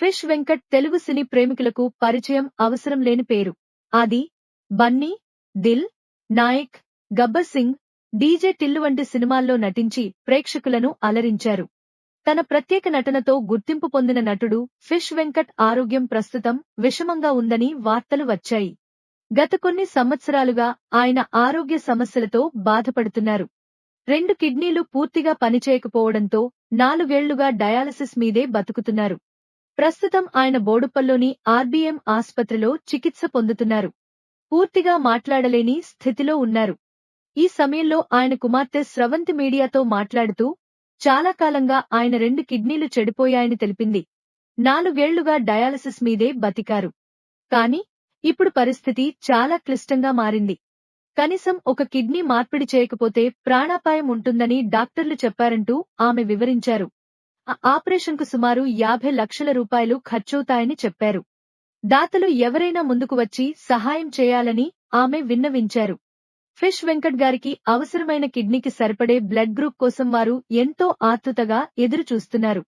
Fish Venkat Telugu సినీ ప్రేమికులకు పరిచయం అవసరం లేని పేరు. ఆది బన్నీ దిల్ నాయక్ గబ్బర్ సింగ్ డీజే టిల్లు వంటి సినిమాల్లో నటించి ప్రేక్షకులను అలరించారు. తన ప్రత్యేక నటనతో గుర్తింపు పొందిన నటుడు ఫిష్ వెంకట్ ఆరోగ్యం ప్రస్తుతం విషమంగా ఉందని వార్తలు వచ్చాయి. గత కొన్ని సంవత్సరాలుగా ఆయన ఆరోగ్య సమస్యలతో బాధపడుతున్నారు. రెండు కిడ్నీలు పూర్తిగా పనిచేయకపోవడంతో నాలుగేళ్ళుగా డయాలసిస్ మీదే బతుకుతున్నారు. ప్రస్తుతం ఆయన బోడుపల్లోని ఆర్బీఎం ఆస్పత్రిలో చికిత్స పొందుతున్నారు. పూర్తిగా మాట్లాడలేని స్థితిలో ఉన్నారు. ఈ సమయంలో ఆయన కుమార్తె స్రవంతి మీడియాతో మాట్లాడుతూ చాలా కాలంగా ఆయన రెండు కిడ్నీలు చెడిపోయాయని తెలిపింది. నాలుగేళ్ళుగా డయాలసిస్ మీదే బతికారు. కాని ఇప్పుడు పరిస్థితి చాలా క్లిష్టంగా మారింది. కనీసం ఒక కిడ్నీ మార్పిడి చేయకపోతే ప్రాణాపాయం ఉంటుందని డాక్టర్లు చెప్పారంటూ ఆమె వివరించారు. ఆ ఆపరేషన్కు సుమారు యాభై లక్షల రూపాయలు ఖర్చవుతాయని చెప్పారు. దాతలు ఎవరైనా ముందుకు వచ్చి సహాయం చేయాలని ఆమె విన్నవించారు. ఫిష్ వెంకట్ గారికి అవసరమైన కిడ్నీకి సరిపడే బ్లడ్ గ్రూప్ కోసం వారు ఎంతో ఆతృతగా ఎదురుచూస్తున్నారు.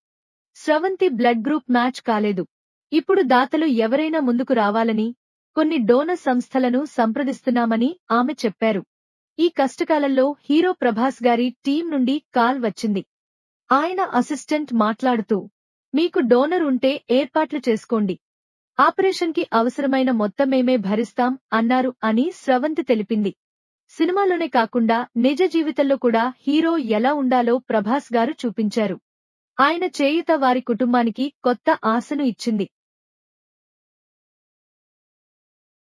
స్రవంతి బ్లడ్ గ్రూప్ మ్యాచ్ కాలేదు. ఇప్పుడు దాతలు ఎవరైనా ముందుకు రావాలని కొన్ని డోనర్ సంస్థలను సంప్రదిస్తున్నామని ఆమె చెప్పారు. ఈ కష్టకాలంలో హీరో ప్రభాస్ గారి టీం నుండి కాల్ వచ్చింది. ఆయన అసిస్టెంట్ మాట్లాడుతూ మీకు డోనర్ ఉంటే ఏర్పాట్లు చేసుకోండి. ఆపరేషన్కి అవసరమైన మొత్తం మేమే భరిస్తాం అన్నారు అని స్రవంతి తెలిపింది. సినిమాలోనే కాకుండా నిజ జీవితంలో కూడా హీరో ఎలా ఉండాలో ప్రభాస్ గారు చూపించారు. ఆయన చేయుత వారి కుటుంబానికి కొత్త ఆశను ఇచ్చింది.